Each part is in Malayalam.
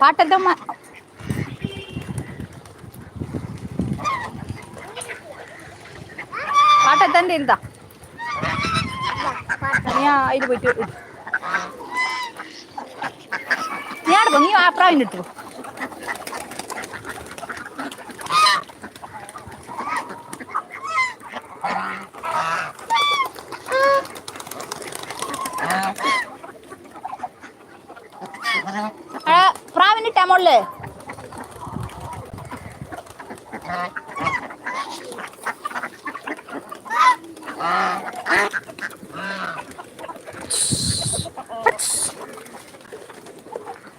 പാട്ടെല്ലാം പാട്ടെത്തന്റെ ഇരുതാ നീ അതിൽ പോയിട്ട് ഇട്. നീ ആടെ പോ നീ ആ പ്രാവിന് ഇട്ടു പ്രാവിനിട്ടാ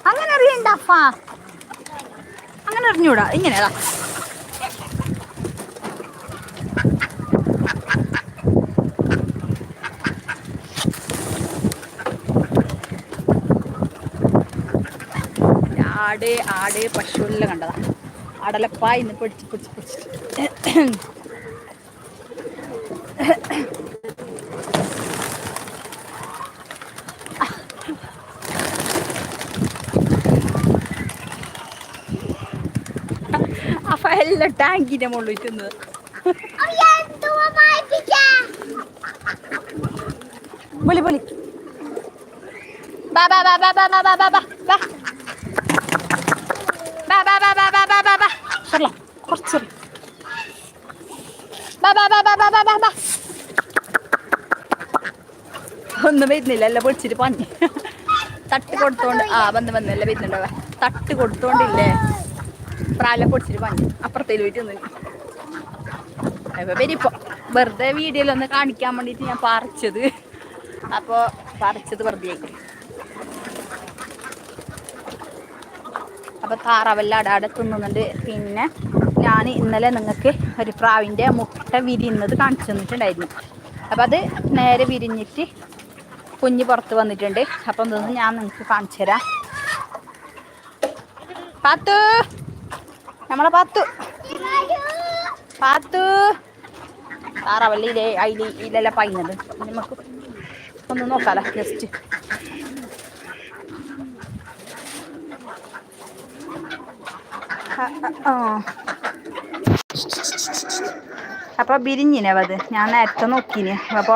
അങ്ങനെ അറിയണ്ട അപ്പാ അങ്ങനെ അറിഞ്ഞൂടാ. ഇങ്ങനെയാ ആട് ആട് പശുവല്ല കണ്ടതാ. അടലപ്പായി ഇന്ന് പിടിച്ച് പിടിച്ച് പിടിച്ച്. ടാങ്കിന്റെ മുകളിൽ തിന്നത് പൊളി പൊളി ഒന്നും വരുന്നില്ല അല്ല പൊളിച്ചിട്ട് പണി തട്ട് കൊടുത്തോണ്ട് ആ വന്ന് വന്നല്ല വരുന്നുണ്ടോ തട്ട് കൊടുത്തോണ്ടില്ലേ പ്രാല പൊടിച്ചിട്ട് പഞ്ഞി അപ്പുറത്തേൽ പോയിട്ട് നിന്ന്. വരിപ്പോ വെറുതെ വീഡിയോയിലൊന്ന് കാണിക്കാൻ വേണ്ടിയിട്ട് ഞാൻ പറിച്ചത്. അപ്പോ പറിച്ചത് വെറുതെ അപ്പൊ താറാവെല്ലാം അവിടെ അവിടെ തിന്നുന്നുണ്ട്. പിന്നെ ഞാൻ ഇന്നലെ നിങ്ങൾക്ക് ഒരു പ്രാവിന്റെ മുട്ട വിരിയുന്നത് കാണിച്ചു തന്നിട്ടുണ്ടായിരുന്നു. അപ്പം അത് നേരെ വിരിഞ്ഞിട്ട് കുഞ്ഞ് പുറത്ത് വന്നിട്ടുണ്ട്. അപ്പം ഇതൊന്ന് ഞാൻ നിങ്ങൾക്ക് കാണിച്ചു തരാം. പാത്തു! നമ്മളെ പാത്തു. പാത്തു. താറാവല്ലിയിലെ അതിൽ ഇതിലെല്ലാം പൈനത് നമുക്ക് ഒന്ന് നോക്കാലോ ജസ്റ്റ് അപ്പൊ ബിരിഞ്ഞിനവത് ഞാൻ നേരത്തെ നോക്കിന് അപ്പൊ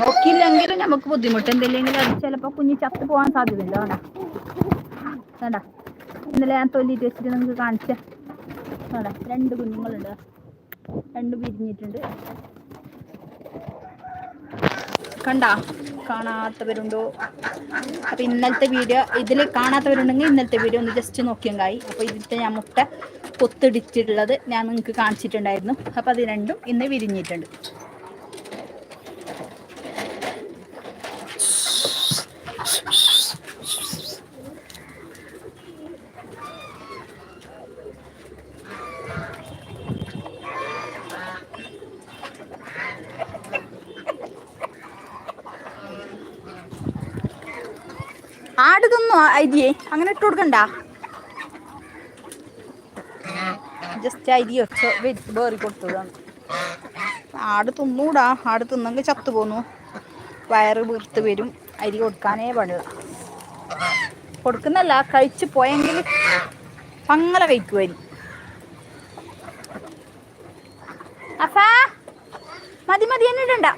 നോക്കിയില്ലെങ്കിലും നമുക്ക് ബുദ്ധിമുട്ട്. എന്തില്ലെങ്കിലും അത് ചിലപ്പോ കുഞ്ഞ് ചത്ത് പോകാൻ സാധ്യതയില്ല വേണ്ട. വേണ്ട. ഇന്നലെ ഞാൻ തൊല്ലിട്ട് വെച്ചിട്ട് നിങ്ങൾക്ക് കാണിച്ച വേണ്ട രണ്ട് കുഞ്ഞുങ്ങളുണ്ട്. രണ്ട് പിരിഞ്ഞിട്ടുണ്ട്. കണ്ട? കാണാത്തവരുണ്ടോ? അപ്പൊ ഇന്നലത്തെ വീഡിയോ ഇതിൽ കാണാത്തവരുണ്ടെങ്കിൽ ഇന്നലത്തെ വീഡിയോ ഒന്ന് ജസ്റ്റ് നോക്കിയെങ്കായി അപ്പൊ ഇതിലത്തെ ഞാൻ മുട്ട കൊത്തിടിച്ചിട്ടുള്ളത് ഞാൻ നിങ്ങൾക്ക് കാണിച്ചിട്ടുണ്ടായിരുന്നു. അപ്പൊ അത് രണ്ടും ഇന്ന് വിരിഞ്ഞിട്ടുണ്ട് ആട് തിന്നു അരിയെ അങ്ങനെ ഇട്ട് കൊടുക്കണ്ട? ജസ്റ്റ് അരി വെച്ച് വേറി കൊടുത്തതാണ്. ആട് തിന്നൂടാ. ആട് തിന്നെങ്കിൽ ചത്തു പോന്നു. വയറ് വീർത്ത് വരും. അരി കൊടുക്കാനേ പാടില്ല. കൊടുക്കുന്നല്ല കഴിച്ചു പോയെങ്കിൽ അങ്ങനെ കഴിക്കുമായിരിക്കും അഫാ മതി മതി എന്നിടണ്ട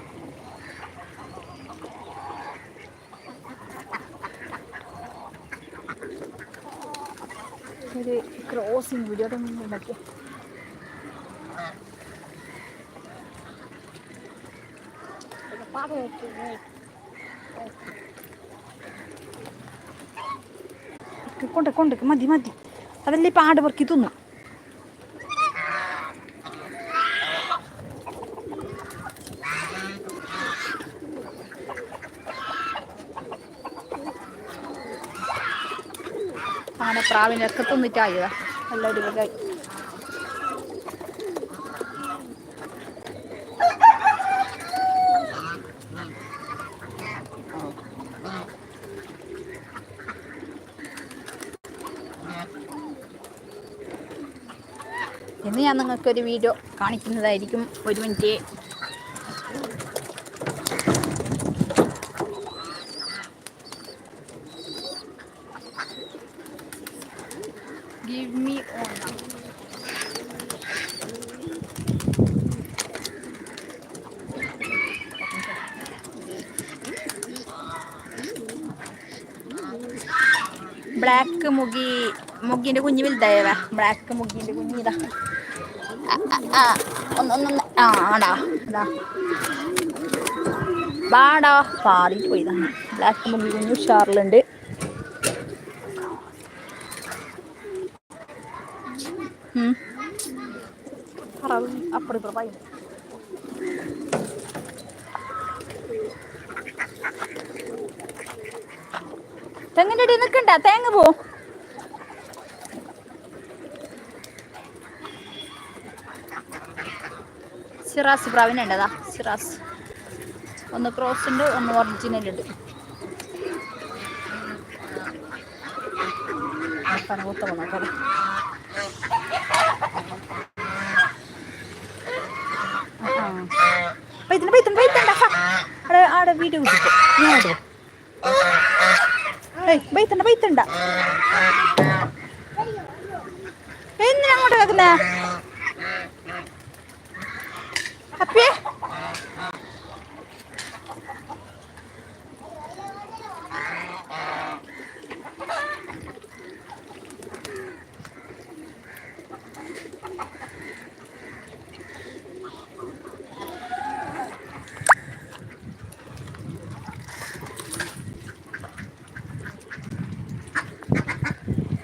ഒരു ക്രോസിങ് വീഡിയോ ഉണ്ടാക്കിയ കൊണ്ട് കൊണ്ട് മതി മതി അതല്ലേ പാട് പെറുക്കി തിന്നു അങ്ങനെ പ്രാവിനൊക്കെ തിന്നിട്ടായതാ. നല്ല അടിപൊളിയായി. ഇന്ന് ഞാൻ നിങ്ങൾക്കൊരു വീഡിയോ കാണിക്കുന്നതായിരിക്കും. ഒരു minute. Give me ona. Black മുഗി മുഗിന്റെ കുഞ്ഞ് വലുതായവ ബ്ലാക്ക് മുഗിന്റെ കുഞ്ഞിതാ ഒന്നൊന്നൊന്ന് ആ ആടാ അതാ വാടാ പാടി പോയതാണ് ബ്ലാക്ക് മുഗി കുഞ്ഞ് ഉഷാറിലുണ്ട് ഇപ്പുറം പറയുന്നു തെങ്ങിന്റെ ഇടയിൽ നിൽക്കണ്ട തേങ്ങ പോ. സിറാസ് പ്രാവിനുണ്ടതാ സിറാസ്. ഒന്ന് ക്രോസ് ഉണ്ട് ഒന്ന് ഒറിജിനൽ ഉണ്ട് ഉത്തമ കൊത്ത വീഡിയോ കിട്ടും ഞാനോ ഏയ് ബൈത്തണ്ട ബൈത്തണ്ട. എന്തിനാ അങ്ങോട്ട് കേക്കുന്നേ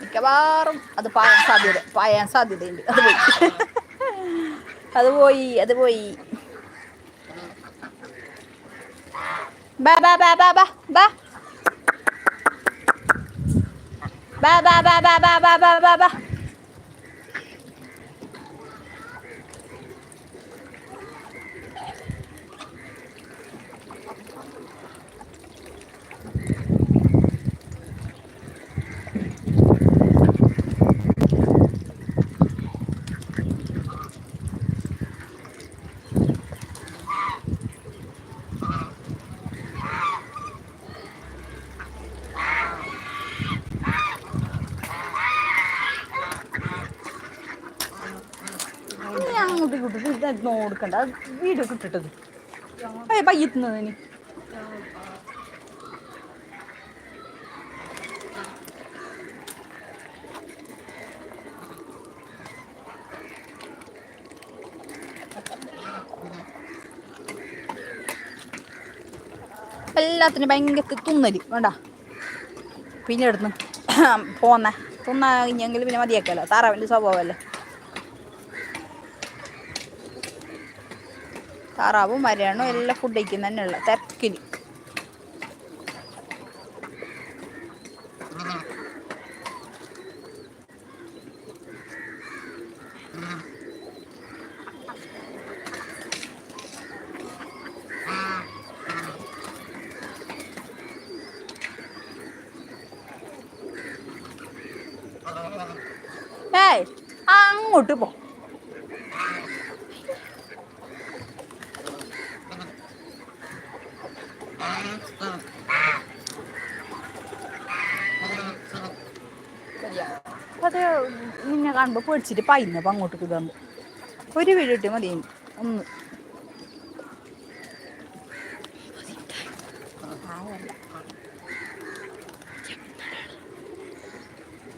മിക്കവാറും അത് പായാൻ സാധ്യത പായാൻ സാധ്യതയുണ്ട് അത് പോയി അത് പോയി അത് പോയി ബാ ബാ ബാ ബാ ബാ ബാ ബാ ബാ ബാ ബാ ബാ ബാ ബാ ബാ ബാ ഞാൻ അങ്ങോട്ട് ഇങ്ങോട്ട് വീടൊക്കെ വീഡിയോ കിട്ടിട്ടത് പയ്യത്തുന്നത് ഇനി എല്ലാത്തിനും ഭയങ്കര തുന്നൽ. വേണ്ട. പിന്നെ എടുത്ത് പോന്നെ. തുന്നാ കഴിഞ്ഞെങ്കിൽ പിന്നെ മതിയാക്കല്ലോ താറാവിന്റെ സ്വഭാവമല്ലേ? താറാവും മരയാണും? എല്ലാം ഫുഡ് കഴിക്കുന്ന തന്നെയുള്ള തിരക്കിന് ഏയ് അങ്ങോട്ട് പോ അത് നിന്നെ കാണുമ്പോൾ പേടിച്ചിട്ട് അപ്പം അങ്ങോട്ട് ഇതാകുമ്പോൾ ഒരു വീട് കിട്ടിയാൽ മതി. ഒന്ന്.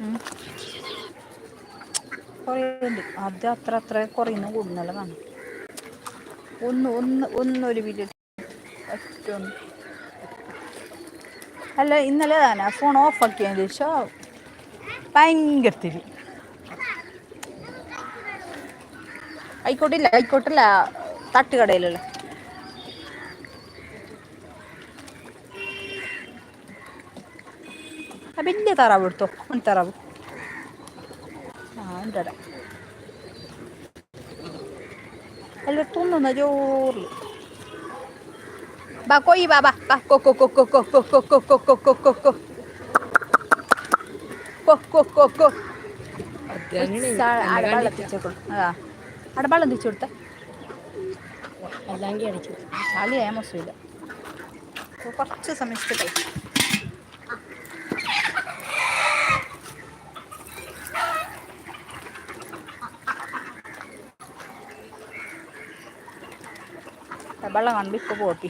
ഉം. കുറേ അത് അത്ര അത്ര കുറയുന്ന കൂടുന്നല്ല കാണും. ഒന്ന് ഒന്ന് ഒന്നൊരു വീഡിയോ ഒറ്റ ഒന്ന് അല്ല ഇന്നലെ തന്നെ ഫോൺ ഓഫ് ആക്കിയതിന് ശേഷം ഭയങ്കര തിരി. ആയിക്കോട്ടില്ല ആയിക്കോട്ടില്ല തട്ടുകടയിലല്ലേ ആ വലിയ താറാവ് എടുത്തോ മണിത്താറാവ് ആ ഉണ്ടടാ അല്ല തിന്നുന്ന ചോറിൽ ബാ കൊയ് ബാ ബാ ബാ കൊ കൊ കൊ കൊ കൊ കൊ കൊ കൊ കൊ കൊ കൊ കൊ കൊ കൊ കൊ കൊ കൊ അതാണ് അവിടെ വെള്ളം വെള്ളം തിരിച്ചു കൊടുത്തേ. അല്ലെങ്കിൽ അടിച്ചു. ചളി മോശമില്ല കുറച്ച് സമയത്ത് വെള്ളം കണ്ടിപ്പോ പോട്ടി.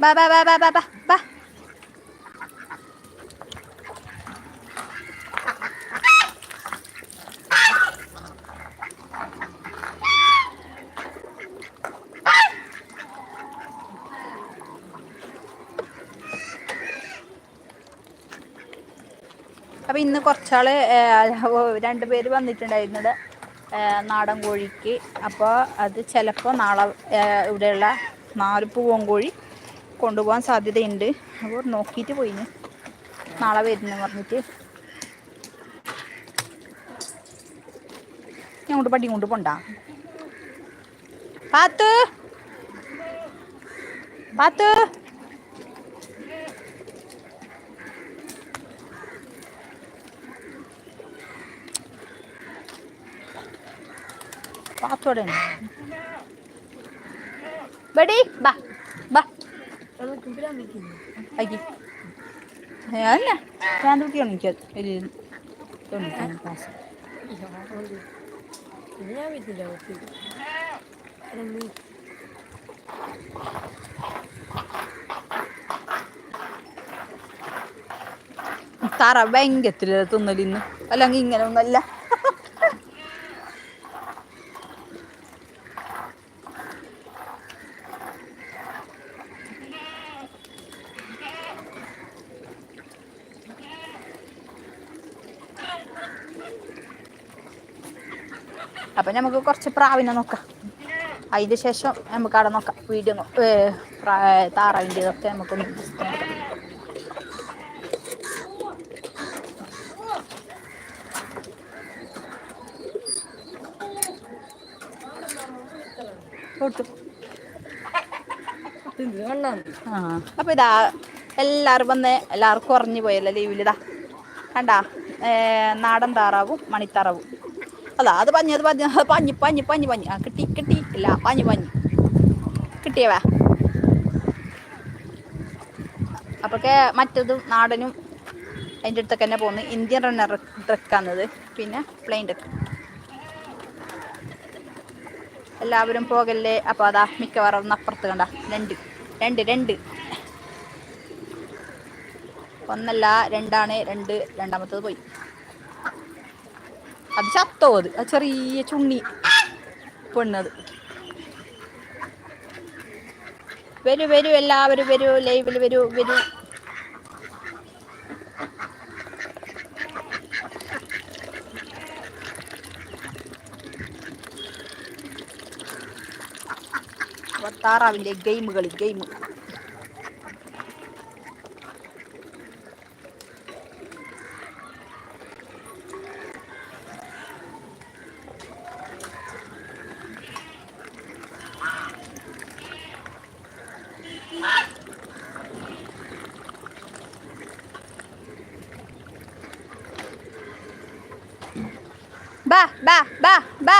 ബാ ബാ ബാ ബാ ബാ ബാ ബാ അപ്പം ഇന്ന് കുറച്ചാൾ രണ്ട് പേര് വന്നിട്ടുണ്ടായിരുന്നത് നാടൻ കോഴിക്ക്. അപ്പോൾ അത് ചിലപ്പോൾ നാളെ ഇവിടെയുള്ള നാല് പൂവൻ കോഴി കൊണ്ടുപോകാൻ സാധ്യതയുണ്ട്. അപ്പോൾ നോക്കിയിട്ട് പോയിന്. നാളെ വരുന്നു പറഞ്ഞിട്ട്. ഞാൻ കൊണ്ട് പട്ടി കൊണ്ട് പോണ്ട. പാത്തു. പാത്ത്. പാത്തോടെ ബടി ബാ. അല്ല പറ്റില്ല താറ ഭയങ്കരത്തിൽ തിന്നലിന്ന് അല്ലെങ്കിൽ ഇങ്ങനെ ഒന്നല്ല അപ്പം നമുക്ക് കുറച്ച് പ്രാവിനെ നോക്കാം. അതിന് ശേഷം നമുക്ക് അവിടെ നോക്കാം. വീഡിയോ താറാവിന്റെ ഇതൊക്കെ നമുക്കൊന്ന് അപ്പൊ. കൊടുത്തു ആ അപ്പോൾ ഇതാ എല്ലാവരും വന്ന് എല്ലാവർക്കും കുറഞ്ഞു പോയല്ലോ ലീവിലിതാ കണ്ടാ നാടൻ താറാവും മണിത്താറാവും. അതാ അത് പഞ്ഞ് അത് പഞ്ഞ്. പഞ്ഞ് പഞ്ഞ് പഞ്ഞ് പഞ്ഞ്. ആ കിട്ടി കിട്ടി. ഇല്ല പഞ്ഞ് പഞ്ഞ്. കിട്ടിയവാ. അപ്പൊക്കെ മറ്റതും നാടനും അതിന്റെ അടുത്തൊക്കെ തന്നെ പോകുന്നു. ഇന്ത്യൻ റണ്ണർ ട്രക്കാണത് പിന്നെ പ്ലെയിൻ ട്രക്ക് എല്ലാവരും പോകല്ലേ? അപ്പോൾ അതാ മിക്കവാറും ഒന്ന് അപ്പുറത്ത് കണ്ട. രണ്ട് രണ്ട് രണ്ട്. ഒന്നല്ല രണ്ടാണ്. രണ്ട് രണ്ടാമത്തത് പോയി. അത് ചത്തോ അത്? ആ ചെറിയ ചുണ്ണി പെണ്ണത്. വരൂ വരൂ എല്ലാവരും വരൂ ലൈവിൽ വരൂ വരൂ. താറാവിന്റെ ഗെയിമുകൾ ഗെയിം ബാ ബാ ബാ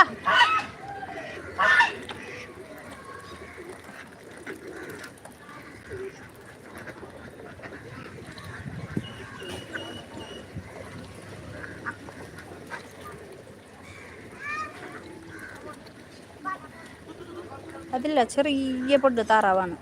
അതില്ല ചെറിയ പൊട്ട് താറാവാണ്.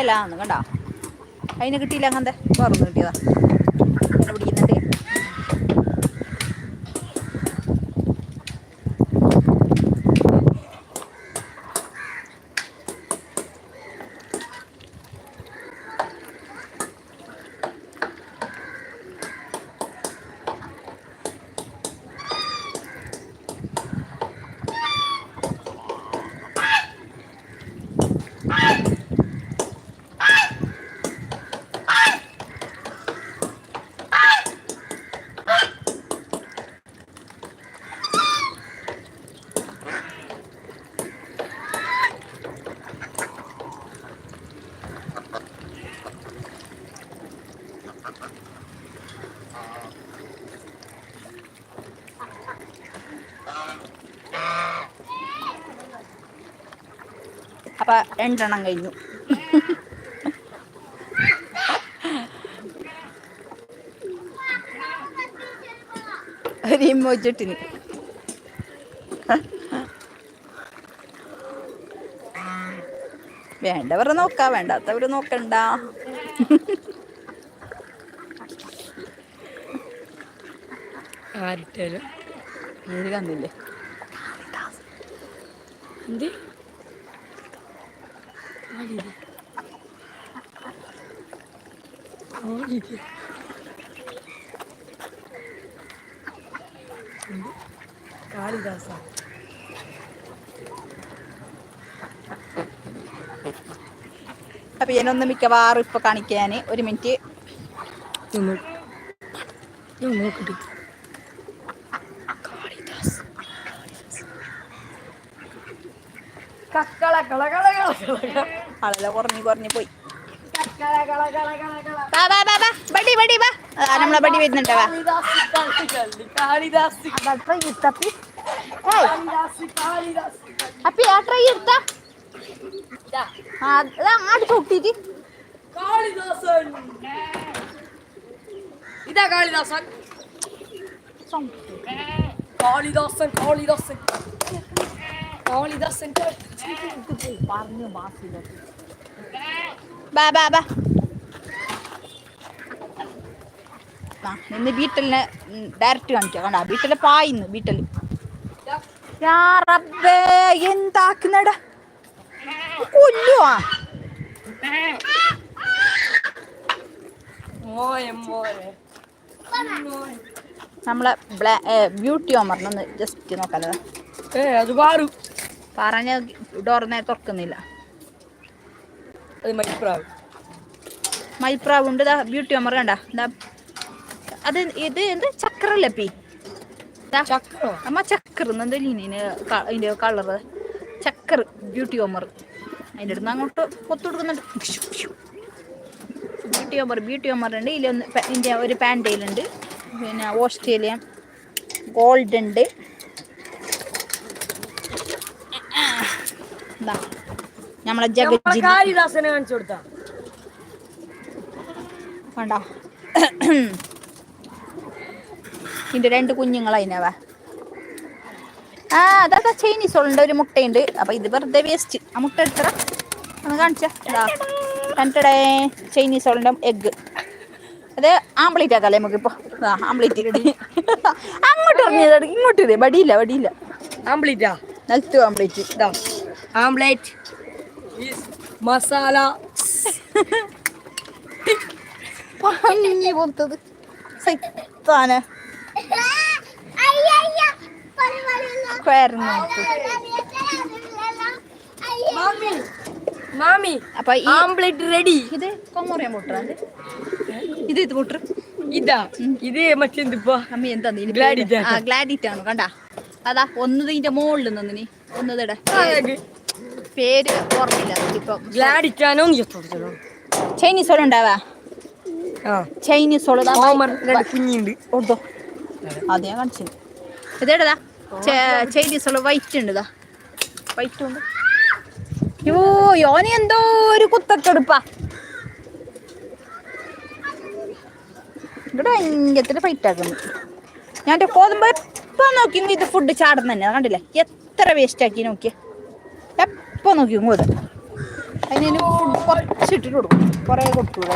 വേലാന്ന് കണ്ടോ? അതിന് കിട്ടിയില്ല അങ്ങനത്തെ വേറൊന്നും കിട്ടിയതാ ഇങ്ങനെ പിടിക്കുന്നുണ്ട് അപ്പൊ രണ്ടെണ്ണം കഴിഞ്ഞു. ഒരു ഇമ്മോച്ചിട്ടിന് വേണ്ടവർ നോക്കാ വേണ്ടാത്തവർ നോക്കണ്ട. ആരിട്ടാലും. കന്നില്ലേ? എന്ത് കാളിദാസ അപ്പൊ ഞാനൊന്ന് മിക്കവാറും ഇപ്പൊ കാണിക്കാന്. ഒരു മിനിറ്റ്. നോക്കട്ടെ കക്കള കള കള കള കള. ആളെല്ലാം കുറഞ്ഞു കുറഞ്ഞു പോയി. ബാ ബാ ബാ ബാ ബടി ബടി ബാ ആ, നമ്മളെ ബടി വരുന്നുണ്ട് വാ കാളിദാസ് അപ്പി ആ ട്രൈ എടുത്താ ആ അതാ അങ്ങോട്ട് ചൊട്ടിട്ട് കാളിദാസൻ ഇതാ കാളിദാസൻ കാളിദാസൻ കാളിദാസൻ കാളിദാസൻ ബാ ബാ ബാ. ആ നിന്ന് ബീറ്റലിനെ ഡയറക്റ്റ് കാണിക്കാം. കണ്ടാ? ബീറ്റൽ പായിന്ന് ബീറ്റൽ. യാ റബ്ബേ എന്താക്കുന്നടാ കൊല്ലുവാ. നമ്മളെ ബ്യൂട്ടി ഓമറിനൊന്ന് ജസ്റ്റ് നോക്കാലോ. ഏ അത് പാറു പറഞ്ഞ ഡോറിനെ തുറക്കുന്നില്ല. അത് മൈപ്രാവ് ഉണ്ട് ഇതാ ബ്യൂട്ടി ഓമർ കണ്ട. അത് ഇത് എന്ത്? ചക്രല്ലപ്പി അമ്മ ചക്കർ ഇതിന് അതിന്റെ കളറ്? ചക്കർ ബ്യൂട്ടി ഓമർ അതിന്റെ അടുത്ത് അങ്ങോട്ട് കൊത്തു കൊടുക്കുന്നുണ്ട് ബ്യൂട്ടി ഓമർ ബ്യൂട്ടി ഓമർ ഉണ്ട്. ഇതിലൊന്ന് ഇതിന്റെ ഒരു പാന്റയിലുണ്ട് പിന്നെ ഓസ്ട്രേലിയ ഗോൾഡ് ഉണ്ട് ഇതാ നമ്മളെ ജഗജി കാളിദാസനെ കാണിച്ചു കൊടുത്താ. വേണ്ട ഇതിന്റെ രണ്ട് കുഞ്ഞുങ്ങളതിനവ ആ അതാ ചൈനീസ് ഉള്ള ഒരു മുട്ടയുണ്ട്. അപ്പൊ ഇത് വെറുതെ വേസ്റ്റ് ആ മുട്ട എടുത്തറ. ഒന്ന് കാണിച്ചാ. കണ്ടടേ ചൈനീസ് ഉള്ള എഗ്ഗ് അത് ആംപ്ലേറ്റ് ആക്കാല്ലേ നമുക്ക് ഇപ്പൊ. ആംപ്ലേറ്റ് അങ്ങോട്ട് ഇങ്ങോട്ട് വടിയില്ല വടിയില്ല. ആംപ്ലേറ്റാ നിലത്തു ആംപ്ലേറ്റ് ആംപ്ലേറ്റ് മസാല. പഞ്ഞി പോലത്തത് സൈത്താന മാമി അപ്പൊ ഈ ആംബ്ലേറ്റ് റെഡി. ഇത് കൊമ്മറിയാൻ പൊട്ടാണ്ട് ഇത്? ഇത് പൊട്ടു ഇതാ. ഇത് മറ്റെന്തിപ്പോ അമ്മ എന്താ Gladiator. ആ ഗ്ലാഡിറ്റ് ആണ്. കണ്ടാ. അതാ ഒന്ന് ഇതിന്റെ മുകളിൽ നിന്നിനി ഒന്നതിടെ പേര് ഓർമ്മയില്ല. ഇപ്പൊ ഗ്ലാഡിക്കാനോ നീ ചോദിച്ചോ ചൈനീസ് ഓളം ഉണ്ടാവാ? ചൈനീസ് രണ്ട് കുഞ്ഞുണ്ട് ഓർത്തോ അത് ഞാൻ കാണിച്ചു ഇതേടാ ചൈനീസ് ഓളം വൈറ്റ് ഉണ്ട് വൈറ്റ് ഉണ്ട്. യോ യോനി എന്തോ ഒരു കുത്തക്കെടുപ്പാ. ഇവിടെ ഭയങ്കര ഫൈറ്റ് ആക്കുന്നു. ഞാൻ കോതുമ്പോ എപ്പോ നോക്കി ഇത് ഫുഡ് ചാടുന്ന തന്നെ കണ്ടില്ലേ? എത്ര വേസ്റ്റ് ആക്കി നോക്കിയ? എപ്പോ നോക്കി ഇങ്ങോട്ട് അതിന് ഫുഡ് കുറച്ചിട്ടിട്ട് കൊടുക്കും. കുറേ കൊടുക്കൂല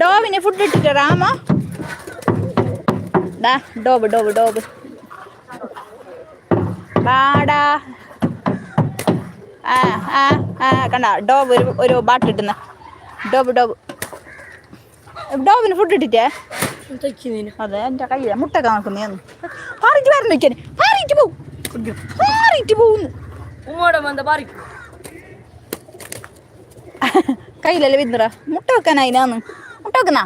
ഡോവിന് ഫുഡ് ഇട്ടിട്ട് രാമ. ഡാ ഡോബ് ഡോബ് ഡോബ് ബാടാ ആ ആ ആ കണ്ട ഡോബ് ഒരു ഒരു ബാട്ടിട്ടുന്ന. ഡോബ് ഡോബ് ഡോബിന് ഫുഡ് ഇട്ടിട്ടേ? അതെ എന്റെ കയ്യില. മുട്ട വരണം പോവും പോകുന്നു കയ്യിലല്ലേ വിന്നറ മുട്ട വെക്കാൻ അതിനാന്ന്. മുട്ട വെക്കുന്ന?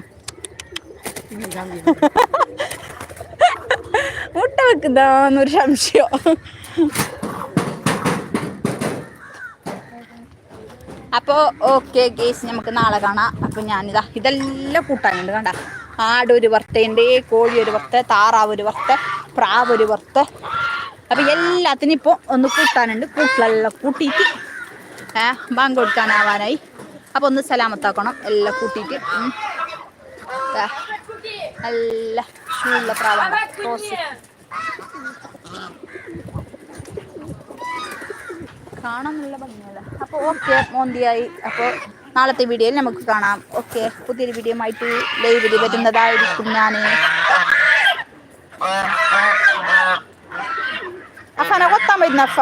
മുട്ട വെക്കുന്നൊരു സംശയം. അപ്പോൾ ഓക്കെ ഗേസ് നമുക്ക് നാളെ കാണാം. അപ്പോൾ ഞാനിതാ ഇതെല്ലാം കൂട്ടാനുണ്ട് കണ്ട? ആട് ഒരു വറുത്തയുണ്ട് കോഴി ഒരു വർത്ത് താറാവ് ഒരു വർത്ത് പ്രാവ് ഒരു വർത്ത് അപ്പോൾ എല്ലാത്തിനും ഇപ്പോൾ ഒന്ന് കൂട്ടാനുണ്ട്. കൂട്ടിലെല്ലാം കൂട്ടിയിട്ട് ബാങ്ക് കൊടുക്കാനാവാനായി. അപ്പോൾ ഒന്ന് സലാമത്താക്കണം എല്ലാം കൂട്ടിയിട്ട്. നല്ല ഷൂള്ള പ്രാവാണ്. റോസ് കാണാൻ ഭംഗിയല്ല അപ്പോൾ ഓക്കെ മോന്തിയായി. അപ്പോൾ നാളത്തെ വീഡിയോയിൽ നമുക്ക് കാണാം. ഓക്കെ പുതിയൊരു വീഡിയോ ആയിട്ട് ലൈവിൽ വരുന്നതായിരിക്കും ഞാൻ അഫാനെ കൊത്താൻ പറ്റുന്ന അഫ?